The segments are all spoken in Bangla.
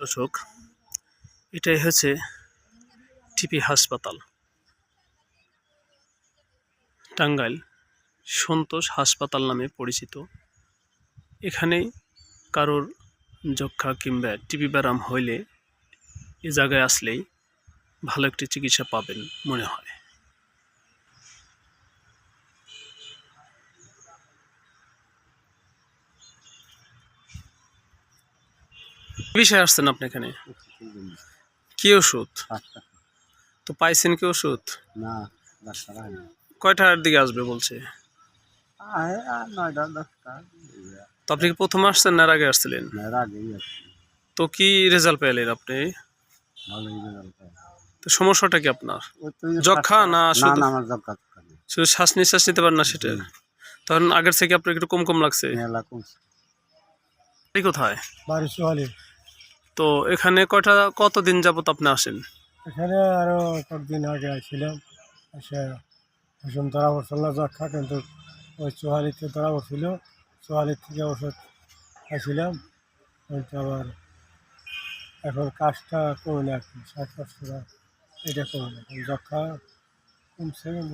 দর্শক, এটাই হচ্ছে টিপি হাসপাতাল। টাঙ্গাইল সন্তোষ হাসপাতাল নামে পরিচিত। এখানে কারোর যক্ষা কিংবা টিপি ব্যারাম হইলে এ জায়গায় আসলেই ভালো একটি চিকিৎসা পাবেন মনে হয়। বিষয়ে আসছেন আপনি এখানে? কি ওষুধ? তো পাইছেন কি ওষুধ? না কয়টার দিকে আসবে বলছে? তো আপনি কি প্রথম আসছেন না আগে আসছিলেন? তো কি রেজাল্ট পেলেন আপনি। তো সমস্যাটা কি আপনার? ওই যক্ষা না না শুধু শ্বাস নিঃশ্বাস নিতে পারেন না সেটা? তখন আগের থেকে আপনার একটু কম কম লাগছে? এই কোথায়? বাড়ি সোহালি তো এখানে কয়টা, কতদিন যাবত আপনি আসেন? এখানে আরও কয়েকদিন আগে আসছিলাম। এসে ভীষণ ধরা না যক্ষা কিন্তু ওই চোহালিতে ধরা পড়ছিল চোহালির থেকে ওষুধ খাইছিলাম। আবার এখন কাজটা কমে না আর কি শ্বাসকষ্টটা এটা কমে না। যক্ষা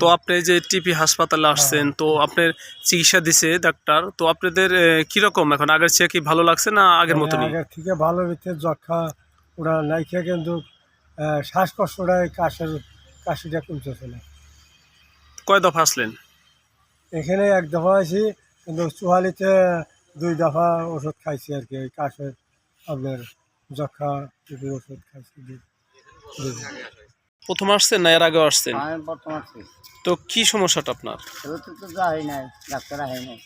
তো আপনি যে টিপি হাসপাতালে আসছেন তো আপনার চিকিৎসা দিছে ডাক্তার তো আপনাদের কীরকম এখন? আগের চেয়ে কি ভালো লাগছে না আগের মতনই? মানে আগের থেকে ভালো ভিতরে যক্ষা ওরা নাইখে কিন্তু শ্বাসকষ্টটা কাশের কাশিটা কমতেছে না। কয় দফা আসলেন? এখানে এক দফা আছি কিন্তু চুহালিতে দুই দফা ওষুধ খাইছি আর কি কাশের আপনার যক্ষা টিপির ওষুধ খাইছি। প্রথম আসছেন না এর আগেও আসছেন? আমি বর্তমান আছি তো কি সমস্যাটা আপনার? তো তো যাই নাই ডাক্তার আহে নাই।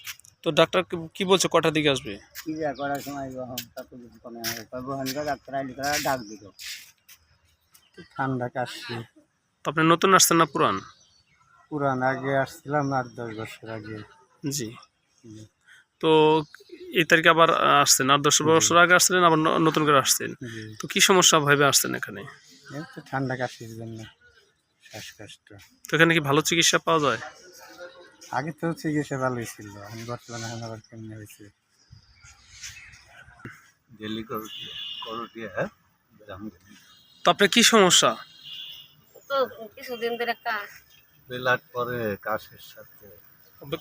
তো ডাক্তার কি- কি বলছে কটার দিকে আসবে? কি যা করার সময় বহন তাতে কিছু কমে হবে বহন ডাক্তার আইলি করে ডাক দিল। ঠান্ডা কাশি তো আপনি নতুন আসছেন না পুরান? পুরান আগে আসছিলাম আট দশ বছর আগে। জি। তো এই তারিখে আবার আসছেন আর দশ বছর আগে আসছিলেন আবার ন- নতুন করে আসছেন। তো কি সমস্যা ভাবে আসছেন এখানে? তো ঠান্ডা কাশির জন্য শ্বাসকষ্ট। তো এখানে কি ভালো চিকিৎসা পাওয়া যায়? আগে তো চিকিৎসা ভালোই ছিল এখন বর্তমানে এখন আবার কেমনি হয়েছে? ডেলি হ্যাঁ? তো আপনার কি সমস্যা? তো কিছুদিন ধরে কাজ বেলাট পরে কাশের সাথে।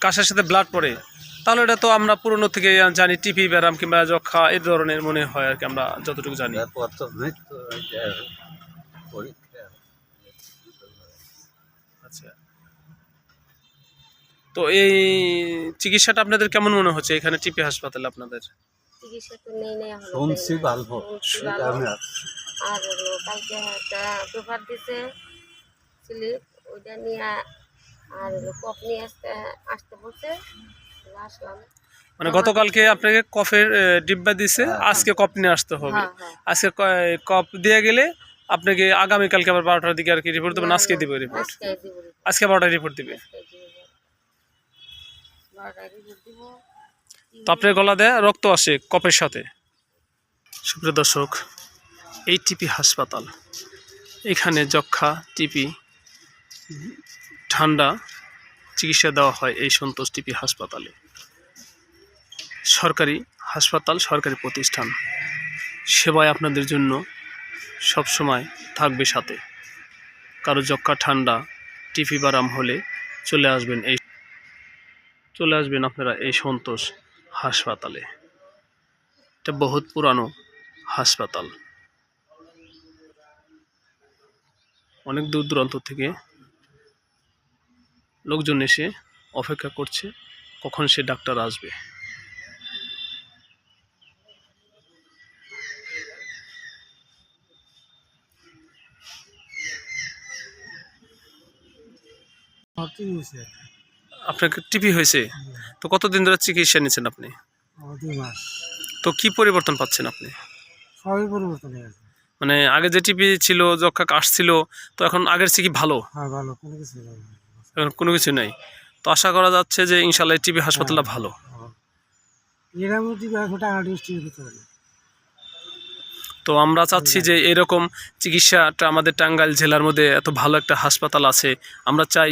কাশের সাথে ব্লাড পড়ে তাহলে এটা তো আমরা পুরনো থেকে জানি টিপি ব্যারাম কিংবা যক্ষা এই ধরনের মনে হয় আর কি আমরা যতটুকু জানি। প্রথমে তো ওই যে পরীক্ষা আচ্ছা। তো এই চিকিৎসাটা আপনাদের কেমন মনে হচ্ছে? এখানে টিপি হাসপাতালে আপনাদের? চিকিৎসা তো নেই নেই এখন শুনছি ভালো শুনছি সেটা ভালো। আমি আসছি আর হলো কালকে একটা পেপার দিছে স্লিপ ওইটা নিয়ে আর হলো কপ নিয়ে আসতে আসতে বলছে আসলাম। মানে গতকালকে আপনাকে কফের ডিব্বা দিছে আজকে কপ নিয়ে আসতে হবে। হ্যাঁ হ্যাঁ। আজকে কপ দিয়ে গেলে আপনাকে আগামীকালকে আবার বারোটার দিকে আর কি রিপোর্ট দেবেন? আজকে দিবে রিপোর্ট আজকে বারোটায় রিপোর্ট দিব? তো আপনার গলা দেয় রক্ত আসে কপের সাথে। সুপ্রিয় দর্শক এই টিপি হাসপাতাল এখানে যক্ষা টিপি ঠান্ডা চিকিৎসা দেওয়া হয় এই সন্তোষ টিপি হাসপাতালে। সরকারি হাসপাতাল সরকারি প্রতিষ্ঠান সেবায় আপনাদের জন্য সব সময় থাকবে সাথে। কারও যক্ষা ঠান্ডা টিপি বারাম হলে চলে আসবেন এই চলে আসবেন আপনারা এই সন্তোষ হাসপাতালে। এটা বহুত পুরানো হাসপাতাল। অনেক দূর দূরান্ত থেকে লোকজন এসে অপেক্ষা করছে কখন সে ডাক্তার আসবে। আপনাকে টিপি হয়েছে? তো কতদিন ধরে চিকিৎসা নিচ্ছেন আপনি? তো কি পরিবর্তন পাচ্ছেন আপনি? সবই পরিবর্তন হয়ে গেছে। মানে আগে যে টিপি ছিল যক্ষা কাশ ছিল তো এখন আগের চেয়ে কি ভালো? হ্যাঁ ভালো। কোনো কিছু এখন কোনো কিছু নেই। তো আশা করা যাচ্ছে যে ইনশাল্লাহ টিবি হাসপাতালটা ভালো। ডিস্ট্রিক্ট ভিতরে তো আমরা চাচ্ছি যে এরকম চিকিৎসাটা আমাদের টাঙ্গাইল জেলার মধ্যে এত ভালো একটা হাসপাতাল আছে। আমরা চাই